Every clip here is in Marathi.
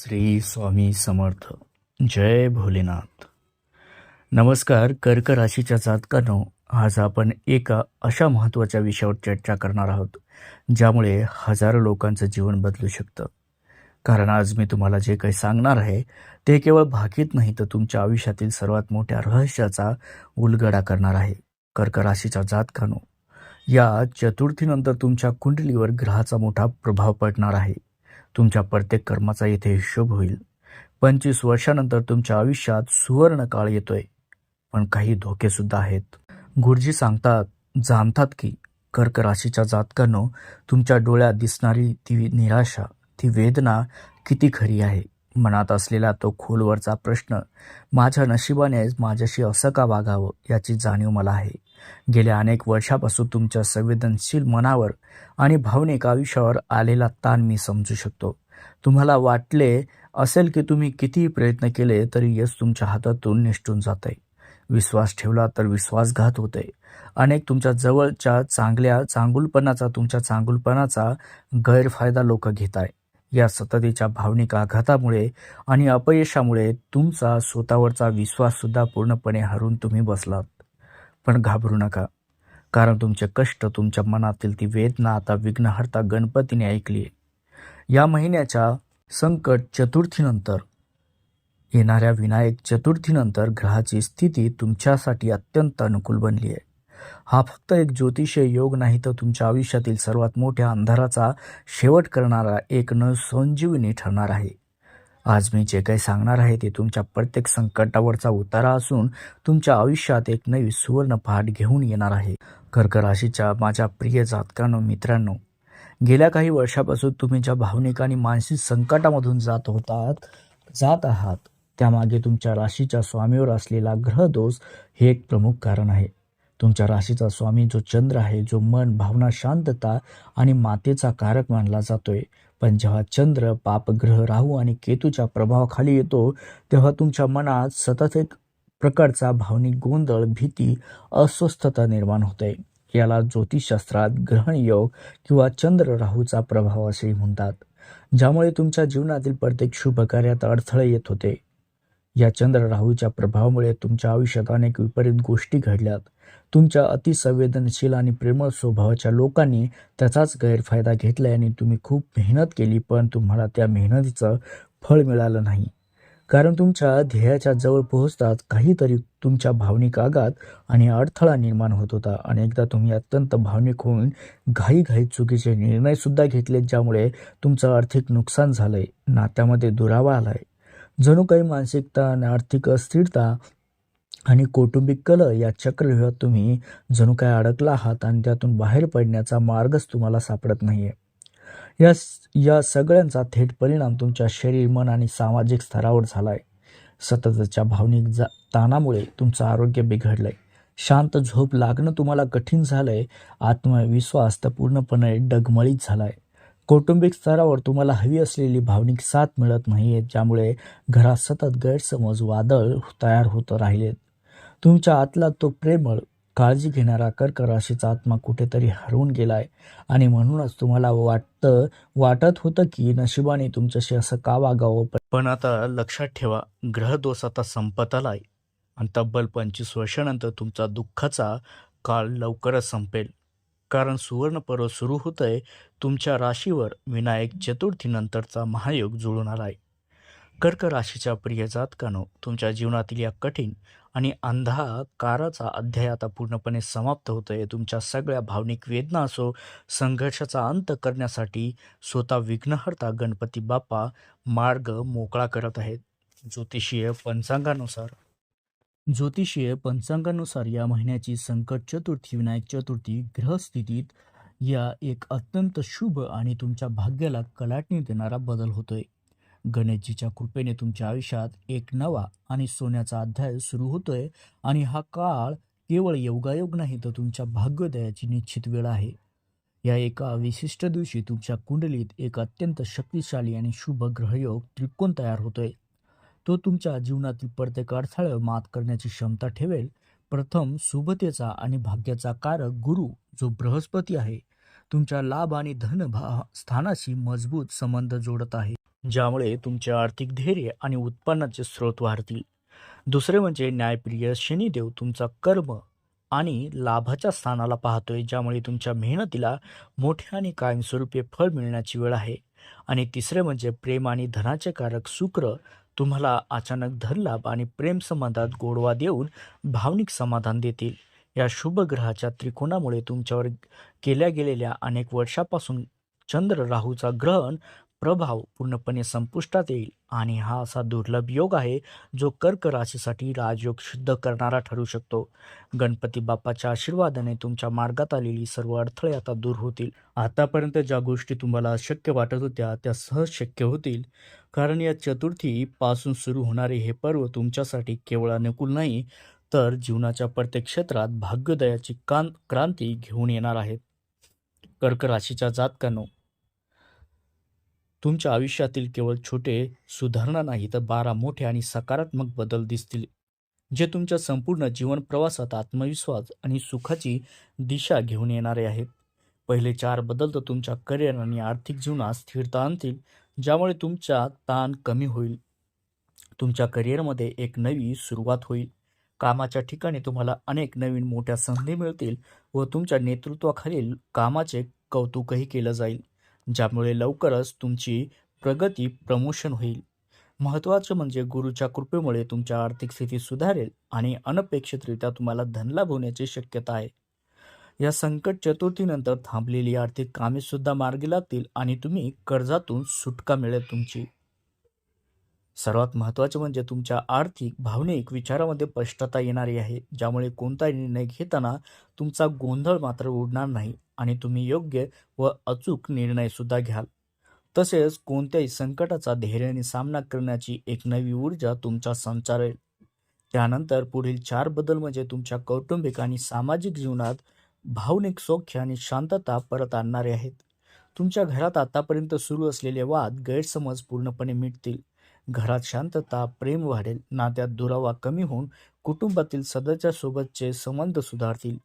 श्री स्वामी समर्थ. जय भोलेनाथ. नमस्कार कर्क राशीच्या जातकांनो. आज आपण एका अशा महत्त्वाच्या विषयावर चर्चा करणार आहोत ज्यामुळे हजारो लोकांचं जीवन बदलू शकतं. कारण आज मी तुम्हाला जे काही सांगणार आहे ते केवळ भाकीत नाही तर तुमच्या आयुष्यातील सर्वात मोठ्या रहस्याचा उलगडा करणार आहे कर्क राशीच्या जातकांनो. या चतुर्थीनंतर तुमच्या कुंडलीवर ग्रहाचा मोठा प्रभाव पडणार आहे. तुमच्या प्रत्येक कर्माचा येथे हिशोब होईल. पंचवीस वर्षानंतर तुमच्या आयुष्यात सुवर्ण काळ येतोय. पण काही धोके सुद्धा आहेत. गुरुजी सांगतात जाणतात की कर्क राशीच्या जातकांनो तुमच्या डोळ्यात दिसणारी ती निराशा ती वेदना किती खरी आहे. मनात असलेला तो खोलवरचा प्रश्न माझ्या नशिबाने माझ्याशी असं का वागावं याची जाणीव मला आहे. गेल्या अनेक वर्षापासून तुमच्या संवेदनशील मनावर आणि भावनिक आयुष्यावर आलेला ताण मी समजू शकतो. तुम्हाला वाटले असेल की तुम्ही कितीही प्रयत्न केले तरी यश तुमच्या हातातून निष्ठून जात आहे विश्वास ठेवला तर विश्वासघात होते अनेक तुमच्या जवळच्या चांगल्या चांगुलपणाचा तुमच्या चांगुलपणाचा गैरफायदा लोक घेत आहे या सततीच्या भावनिक आघातामुळे आणि अपयशामुळे तुमचा स्वतःवरचा विश्वाससुद्धा पूर्णपणे हरून तुम्ही बसलात. पण घाबरू नका. कारण तुमचे कष्ट तुमच्या मनातील ती वेदना आता विघ्नहर्ता गणपतीने ऐकली आहे. या महिन्याच्या संकट चतुर्थीनंतर येणाऱ्या विनायक चतुर्थीनंतर ग्रहाची स्थिती तुमच्यासाठी अत्यंत अनुकूल बनली आहे. हा फक्त एक ज्योतिषीय योग नाही तर तुमच्या आयुष्यातील सर्वात मोठ्या अंधाराचा शेवट करणारा एक न संजीवनी ठरणार आहे. आज मी जे काही सांगणार आहे ते तुमच्या प्रत्येक संकटावरचा उतारा असून तुमच्या आयुष्यात एक नवी सुवर्ण पहाट घेऊन येणार आहे. कर्क राशीच्या माझ्या प्रिय जातकांनो मित्रांनो गेल्या काही वर्षापासून तुम्ही ज्या भावनिक आणि मानसिक संकटामधून जात होतात जात आहात त्यामागे तुमच्या राशीच्या स्वामीवर असलेला ग्रहदोष हे एक प्रमुख कारण आहे. तुमच्या राशीचा स्वामी जो चंद्र आहे जो मन भावना शांतता आणि मातेचा कारक मानला जातोय. पण जेव्हा चंद्र पापग्रह राहू आणि केतूच्या प्रभावाखाली येतो तेव्हा तुमच्या मनात सतत एक प्रकारचा भावनिक गोंधळ भीती अस्वस्थता निर्माण होते. याला ज्योतिषशास्त्रात ग्रहण योग किंवा चंद्र राहूचा प्रभाव असे म्हणतात. ज्यामुळे तुमच्या जीवनातील प्रत्येक शुभ कार्यात अडथळे येत होते. या चंद्र राहूच्या प्रभावामुळे तुमच्या आयुष्यात अनेक विपरीत गोष्टी घडल्यात. तुमच्या अतिसंवेदनशील आणि प्रेमळ स्वभावाच्या लोकांनी त्याचाच गैरफायदा घेतलाय आणि तुम्ही खूप मेहनत केली पण तुम्हाला त्या मेहनतीचं फळ मिळालं नाही. कारण तुमच्या ध्येयाच्या जवळ पोहोचताच काहीतरी तुमच्या भावनिक आघात आणि अडथळा निर्माण होत होता. अनेकदा तुम्ही अत्यंत भावनिक होऊन घाईघाई चुकीचे निर्णयसुद्धा घेतले ज्यामुळे तुमचं आर्थिक नुकसान झालंय नात्यामध्ये दुरावा आलाय. जणू काही मानसिकता आणि आर्थिक अस्थिरता आणि कौटुंबिक कल या चक्रव्यूहात तुम्ही जणू काय अडकला आहात आणि त्यातून बाहेर पडण्याचा मार्गच तुम्हाला सापडत नाही आहे या या सगळ्यांचा थेट परिणाम तुमच्या शरीर मन आणि सामाजिक स्तरावर झाला आहे सततच्या भावनिक जा ताणामुळे तुमचं आरोग्य बिघडलं आहे शांत झोप लागणं तुम्हाला कठीण झालं आहे आत्मविश्वास तर पूर्णपणे डगमळीत झाला आहे कौटुंबिक स्तरावर तुम्हाला हवी असलेली भावनिक साथ मिळत नाही आहे ज्यामुळे घरात सतत गैरसमज वादळ तयार होत राहिलेत. तुमच्या आतला तो प्रेमळ काळजी घेणारा कर्क राशीचा आत्मा कुठेतरी हरवून गेलाय. आणि म्हणूनच तुम्हाला वाटतं वाटत होतं की नशिबाने तुमच्याशी असं का वागावं? पण आता लक्षात ठेवा ग्रहदोष आता संपत आलाय आणि तब्बल पंचवीस वर्षानंतर तुमचा दुःखाचा काळ लवकरच संपेल. कारण सुवर्णपर्व सुरू सुरू होतंय तुमच्या राशीवर विनायक चतुर्थीनंतरचा महायोग जुळून आलाय. कर्क राशीच्या प्रिय जातकानो तुमच्या जीवनातील या कठीण आणि अंधाकाराचा अध्याय आता पूर्णपणे समाप्त होतो आहे तुमच्या सगळ्या भावनिक वेदना असो संघर्षाचा अंत करण्यासाठी स्वतः विघ्नहर्ता गणपती बाप्पा मार्ग मोकळा करत आहेत. ज्योतिषीय पंचांगानुसार. ज्योतिषीय पंचांगानुसार या महिन्याची संकट चतुर्थी विनायक चतुर्थी ग्रहस्थितीत या एक अत्यंत शुभ आणि तुमच्या भाग्याला कलाटणी देणारा बदल होतोय. गणेशजीच्या कृपेने तुमच्या आयुष्यात एक नवा आणि सोन्याचा अध्याय सुरू होतोय आणि हा काळ केवळ योगायोग नाही तर तुमच्या भाग्योदयाची निश्चित वेळ आहे. या एका विशिष्ट दिवशी तुमच्या कुंडलीत एक अत्यंत शक्तिशाली आणि शुभ ग्रहयोग त्रिकोण तयार होतोय. तो तुमच्या जीवनातील प्रत्येक अडथळ्यावर मात करण्याची क्षमता ठेवेल. प्रथम सुभतेचा आणि भाग्याचा कारक गुरु जो बृहस्पती आहे तुमच्या लाभ आणि धन भा स्थानाशी मजबूत संबंध जोडत आहे. ज्यामुळे तुमचे आर्थिक धैर्य आणि उत्पन्नाचे स्रोत वाढतील. दुसरे म्हणजे न्यायप्रिय शनिदेव तुमचा कर्म आणि लाभाच्या स्थानाला पाहतोय ज्यामुळे तुमच्या मेहनतीला मोठे आणि कायमस्वरूपी फळ मिळण्याची वेळ आहे. आणि तिसरे म्हणजे प्रेम आणि धनाचे कारक शुक्र तुम्हाला अचानक धनलाभ आणि प्रेम संबंधात गोडवा देऊन भावनिक समाधान देतील. या शुभ ग्रहाच्या त्रिकोणामुळे तुमच्यावर केल्या गेलेल्या अनेक वर्षापासून चंद्र राहूचा ग्रहण प्रभाव पूर्णपणे संपुष्टात येईल आणि हा असा दुर्लभ योग आहे जो कर्क राशीसाठी राजयोग शुद्ध करणारा ठरू शकतो. गणपती बाप्पाच्या आशीर्वादाने तुमच्या मार्गात आलेली सर्व अडथळे आता दूर होतील. आतापर्यंत ज्या गोष्टी तुम्हाला अशक्य वाटत होत्या त्या सहज शक्य होतील. कारण या चतुर्थी पासून सुरू होणारे हे पर्व तुमच्यासाठी केवळ अनुकूल नाही तर जीवनाच्या प्रत्येक क्षेत्रात भाग्योदयाची कां क्रांती घेऊन येणार आहेत कर्क राशीच्या जातकांनो तुमच्या आयुष्यातील केवळ छोटे सुधारणा नाही तर बारा मोठे आणि सकारात्मक बदल दिसतील जे तुमच्या संपूर्ण जीवन प्रवासात आत्मविश्वास आणि सुखाची दिशा घेऊन येणारे आहेत. पहिले चार बदल तर तुमच्या करिअर आणि आर्थिक जीवनात स्थिरता आणतील ज्यामुळे तुमचा ताण कमी होईल. तुमच्या करिअरमध्ये एक नवी सुरुवात होईल. कामाच्या ठिकाणी तुम्हाला अनेक नवीन मोठ्या संधी मिळतील व तुमच्या नेतृत्वाखालील कामाचे कौतुकही केलं जाईल. ज्यामुळे लवकरच तुमची प्रगती प्रमोशन होईल. महत्त्वाचं म्हणजे गुरुच्या कृपेमुळे तुमच्या आर्थिक स्थिती सुधारेल आणि अनपेक्षितरित्या तुम्हाला धनलाभ होण्याची शक्यता आहे. या संकट चतुर्थीनंतर थांबलेली आर्थिक कामेसुद्धा मार्गी लागतील आणि तुम्ही कर्जातून सुटका मिळेल तुमची. सर्वात महत्त्वाचे म्हणजे तुमच्या आर्थिक भावनिक विचारामध्ये स्पष्टता येणारी आहे ज्यामुळे कोणताही निर्णय घेताना तुमचा गोंधळ मात्र उडणार नाही. आणि तुम्ही योग्य व अचूक निर्णयसुद्धा घ्याल. तसेच कोणत्याही संकटाचा धैर्याने सामना करण्याची एक नवी ऊर्जा तुमचा संचारेल. त्यानंतर पुढील चार बदल म्हणजे तुमच्या कौटुंबिक आणि सामाजिक जीवनात भावनिक सौख्य आणि शांतता परत आणणारे आहेत. तुमच्या घरात आतापर्यंत सुरू असलेले वाद गैरसमज पूर्णपणे मिटतील. घरात शांतता प्रेम वाढेल. नात्यात दुरावा कमी होऊन कुटुंबातील सदस्यासोबतचे संबंध सुधारतील.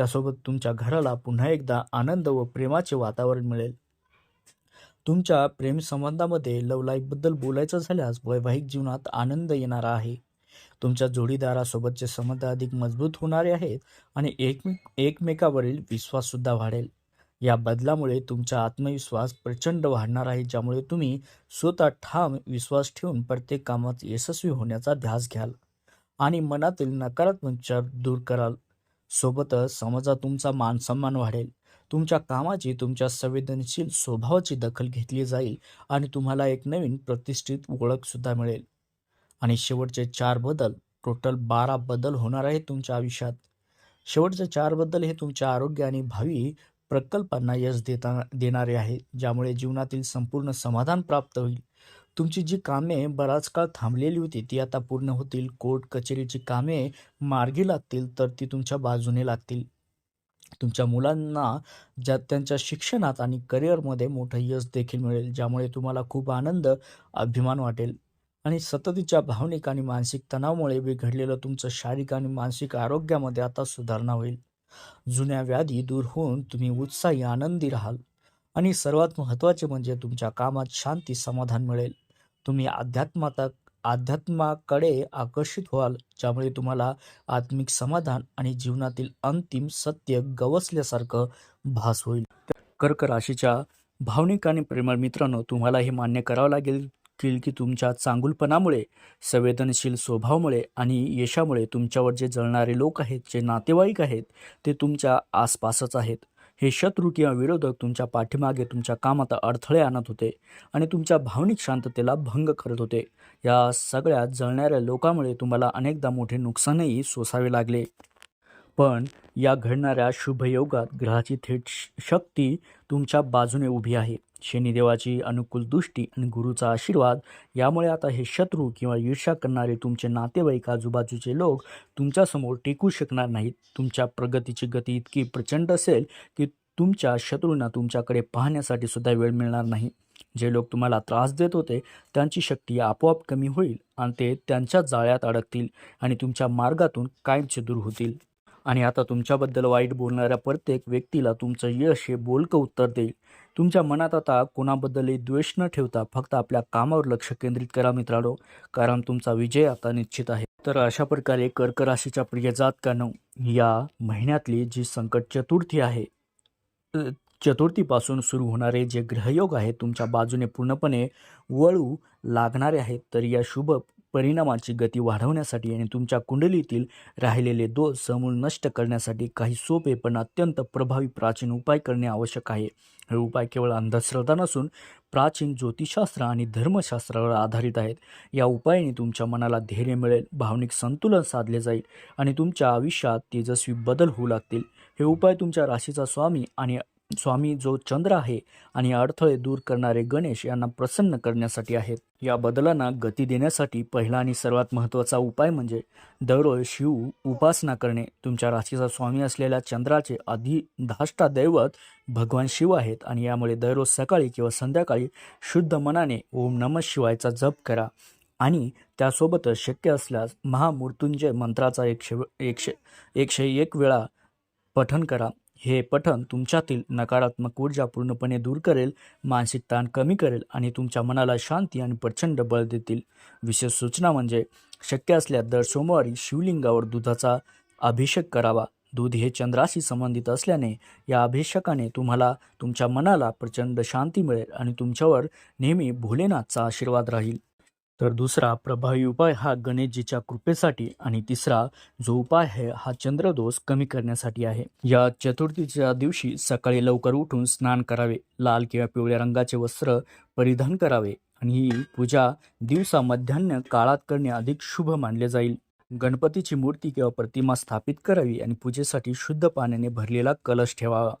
त्यासोबत तुमच्या घराला पुन्हा एकदा आनंद व प्रेमाचे वातावरण मिळेल. तुमच्या प्रेमसंबंधामध्ये लवलाईकबद्दल बोलायचं झाल्यास वैवाहिक जीवनात आनंद येणारा आहे. तुमच्या जोडीदारासोबतचे संबंध अधिक मजबूत होणारे आहेत आणि एकमेक एकमेकावरील विश्वाससुद्धा वाढेल. या बदलामुळे तुमचा आत्मविश्वास प्रचंड वाढणार आहे ज्यामुळे तुम्ही स्वतः ठाम विश्वास ठेवून प्रत्येक कामात यशस्वी होण्याचा ध्यास घ्याल आणि मनातील नकारात्मक विचार दूर कराल. सोबतच समाजात तुमचा मान सन्मान वाढेल. तुमच्या कामाची तुमच्या संवेदनशील स्वभावाची दखल घेतली जाईल आणि तुम्हाला एक नवीन प्रतिष्ठित ओळखसुद्धा मिळेल. आणि शेवटचे चार बदल टोटल बारा बदल होणार आहेत तुमच्या आयुष्यात. शेवटचे चार बदल हे तुमच्या आरोग्य आणि भावी प्रकल्पांना यश देता देणारे आहे ज्यामुळे जीवनातील संपूर्ण समाधान प्राप्त होईल. तुमची जी कामे बराच काळ थांबलेली होती ती आता पूर्ण होतील. कोर्ट कचेरीची कामे मार्गी लागतील तर ती तुमच्या बाजूने लागतील. तुमच्या मुलांना ज्या त्यांच्या शिक्षणात आणि करिअरमध्ये मोठं यश देखील मिळेल ज्यामुळे तुम्हाला खूप आनंद अभिमान वाटेल. आणि सततीच्या भावनिक आणि मानसिक तणावामुळे बिघडलेलं तुमचं शारीरिक आणि मानसिक आरोग्यामध्ये आता सुधारणा होईल. जुन्या व्याधी दूर होऊन तुम्ही उत्साही आनंदी राहाल. आणि सर्वात महत्त्वाचे म्हणजे तुमच्या कामात शांती समाधान मिळेल. तुम्ही अध्यात्मात अध्यात्माकडे आकर्षित व्हाल ज्यामुळे तुम्हाला आत्मिक समाधान आणि जीवनातील अंतिम सत्य गवसल्यासारखं भास होईल. कर्क राशीच्या भावनिक आणि प्रेमळ मित्रांनो तुम्हाला हे मान्य करावं लागेल की की तुमच्या चांगुलपणामुळे संवेदनशील स्वभावामुळे आणि यशामुळे तुमच्यावर जे जळणारे लोक आहेत जे नातेवाईक आहेत ते तुमच्या आसपासच आहेत. हे शत्रू किंवा विरोधक तुमच्या पाठीमागे तुमच्या कामात अडथळे आणत होते आणि तुमच्या भावनिक शांततेला भंग करत होते. या सगळ्या जळणाऱ्या लोकांमुळे तुम्हाला अनेकदा मोठे नुकसानही सोसावे लागले. पण या घडणाऱ्या शुभयोगात ग्रहाची थेट श- शक्ती तुमच्या बाजूने उभी आहे. शनिदेवाची अनुकूल दृष्टी आणि गुरुचा आशीर्वाद यामुळे आता हे शत्रू किंवा ईर्ष्या करणारे तुमचे नातेवाईक आजूबाजूचे लोक तुमच्यासमोर टिकू शकणार नाहीत. तुमच्या प्रगतीची गती इतकी प्रचंड असेल की तुमच्या शत्रूंना तुमच्याकडे पाहण्यासाठी सुद्धा वेळ मिळणार नाही. जे लोक तुम्हाला त्रास देत होते त्यांची शक्ती आपोआप कमी होईल आणि ते त्यांच्या जाळ्यात अडकतील आणि तुमच्या मार्गातून कायमचे दूर होतील. आणि आता तुमच्याबद्दल वाईट बोलणाऱ्या प्रत्येक व्यक्तीला तुमचं यश हे बोलकं उत्तर देईल. तुमच्या मनात आता कोणाबद्दलही द्वेष न ठेवता फक्त आपल्या कामावर लक्ष केंद्रित करा मित्रांनो कारण तुमचा विजय आता निश्चित आहे. तर अशा प्रकारे कर्क राशीच्या प्रिय जातकानं या महिन्यातली जी संकट चतुर्थी आहे चतुर्थीपासून सुरू होणारे जे ग्रहयोग आहेत तुमच्या बाजूने पूर्णपणे वळू लागणारे आहेत. तर या शुभ परिणामाची गती वाढवण्यासाठी आणि तुमच्या कुंडलीतील राहिलेले दोष समूळ नष्ट करण्यासाठी काही सोपे पण अत्यंत प्रभावी प्राचीन उपाय करणे आवश्यक आहे. हे उपाय केवळ अंधश्रद्धा नसून प्राचीन ज्योतिषशास्त्र आणि धर्मशास्त्रावर आधारित आहेत. या उपायाने तुमच्या मनाला धैर्य मिळेल भावनिक संतुलन साधले जाईल आणि तुमच्या आयुष्यात तेजस्वी बदल होऊ लागतील. हे उपाय तुमच्या राशीचा स्वामी आणि स्वामी जो चंद्र आहे आणि अडथळे दूर करणारे गणेश यांना प्रसन्न करण्यासाठी आहेत. या बदलांना गती देण्यासाठी पहिला आणि सर्वात महत्त्वाचा उपाय म्हणजे दररोज शिव उपासना करणे. तुमच्या राशीचा स्वामी असलेल्या चंद्राचे अधिधाष्टा दैवत भगवान शिव आहेत आणि यामुळे दररोज सकाळी किंवा संध्याकाळी शुद्ध मनाने ओम नमः शिवायचा जप करा. आणि त्यासोबतच शक्य असल्यास महामृत्युंजय मंत्राचा एकशे एकशे एकशे एक वेळा पठन करा. हे पठण तुमच्यातील नकारात्मक ऊर्जा पूर्णपणे दूर करेल मानसिक ताण कमी करेल आणि तुमच्या मनाला शांती आणि प्रचंड बळ देतील. विशेष सूचना म्हणजे शक्य असल्यास दर सोमवारी शिवलिंगावर दुधाचा अभिषेक करावा. दूध हे चंद्राशी संबंधित असल्याने या अभिषेकाने तुम्हाला तुमच्या मनाला प्रचंड शांती मिळेल आणि तुमच्यावर नेहमी भोलेनाथचा आशीर्वाद राहील. तर दुसरा प्रभावी उपाय हा गणेशजीच्या कृपेसाठी आणि तिसरा जो उपाय आहे हा चंद्रदोष कमी करण्यासाठी आहे. या चतुर्थीच्या दिवशी सकाळी लवकर उठून स्नान करावे लाल किंवा पिवळ्या रंगाचे वस्त्र परिधान करावे आणि ही पूजा दिवसा मध्यान्ह काळात करणे अधिक शुभ मानले जाईल. गणपतीची मूर्ती किंवा प्रतिमा स्थापित करावी आणि पूजेसाठी शुद्ध पाण्याने भरलेला कलश ठेवावा.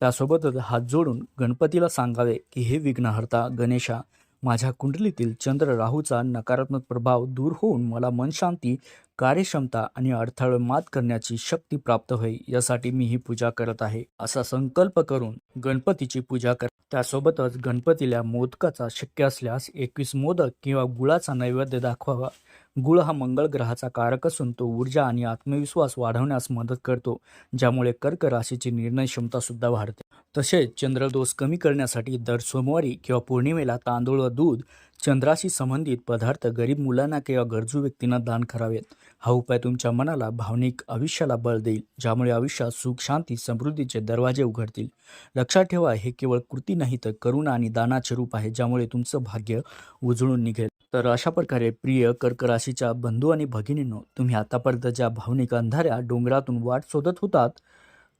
त्यासोबतच हात जोडून गणपतीला सांगावे की हे विघ्नहर्ता गणेशा माझ्या कुंडलीतील चंद्र राहूचा नकारात्मक प्रभाव दूर होऊन मला मनशांती कार्यक्षमता आणि अडथळे मात करण्याची शक्ती प्राप्त होईल यासाठी मी ही पूजा करत आहे. असा संकल्प करून गणपतीची पूजा कर. त्यासोबतच गणपतीला मोदकाचा शक्य असल्यास एकवीस मोदक किंवा गुळाचा नैवेद्य दाखवावा. गुळ हा मंगळ ग्रहाचा कारक असून तो ऊर्जा आणि आत्मविश्वास वाढवण्यास मदत करतो ज्यामुळे कर्क राशीची निर्णय क्षमता सुद्धा वाढते. तसेच चंद्रदोष कमी करण्यासाठी दर सोमवारी किंवा पौर्णिमेला तांदूळ व दूध चंद्राशी संबंधित पदार्थ गरीब मुलांना किंवा गरजू व्यक्तींना दान करावेत. हा उपाय तुमच्या मनाला भावनिक आयुष्याला बळ देईल ज्यामुळे आयुष्यात सुख शांती समृद्धीचे दरवाजे उघडतील. लक्षात ठेवा हे केवळ कृती नाही तर करुणा आणि दानाचे रूप आहे ज्यामुळे तुमचं भाग्य उजळून निघेल. तर अशा प्रकारे प्रिय कर्क राशीच्या बंधू आणि भगिनींनो तुम्ही आतापर्यंत ज्या भावनिक अंधाऱ्या डोंगरातून वाट शोधत होतात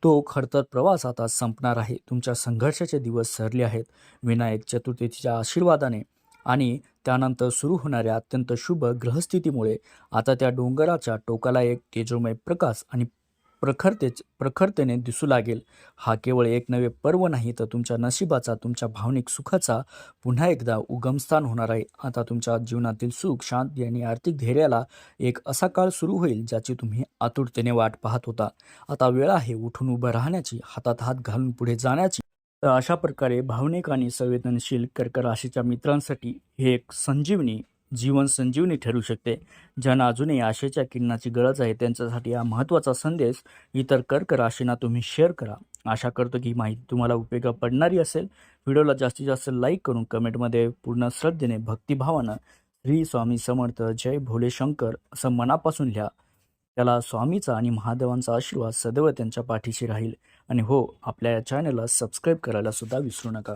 तो खडतर प्रवास आता संपणार आहे. तुमच्या संघर्षाचे दिवस सरले आहेत. विनायक चतुर्थीच्या आशीर्वादाने आणि त्यानंतर सुरू होणाऱ्या अत्यंत शुभ ग्रहस्थितीमुळे आता त्या डोंगराच्या टोकाला एक तेजोमय प्रकाश आणि प्रखरतेच प्रखरतेने दिसू लागेल. हा केवळ एक नवे पर्व नाही तर तुमच्या नशिबाचा तुमच्या भावनिक सुखाचा पुन्हा एकदा उगमस्थान होणार आहे. आता तुमच्या जीवनातील सुख शांती आणि आर्थिक धैर्याला एक असा काळ सुरू होईल ज्याची तुम्ही आतुरतेने वाट पाहत होता. आता वेळ आहे उठून उभं राहण्याची हातात हात घालून पुढे जाण्याची. तर अशा प्रकारे भावनिक आणि संवेदनशील कर्क राशीच्या मित्रांसाठी हे एक संजीवनी जीवन संजीवनी ठरू शकते. ज्यांना अजूनही आशेच्या किरणाची गरज आहे त्यांच्यासाठी हा महत्त्वाचा संदेश इतर कर्क राशींना तुम्ही शेअर करा. आशा करतो की माहिती तुम्हाला उपयोगा पडणारी असेल. व्हिडिओला जास्तीत जास्त लाईक करून कमेंटमध्ये पूर्ण श्रद्धेने भक्तिभावानं श्री स्वामी समर्थ जय भोले शंकर असं मनापासून लिहा. त्याला स्वामीचा आणि महादेवांचा आशीर्वाद सदैव त्यांच्या पाठीशी राहील. आणि हो आपल्या या चॅनलला सबस्क्राईब करायला सुद्धा विसरू नका.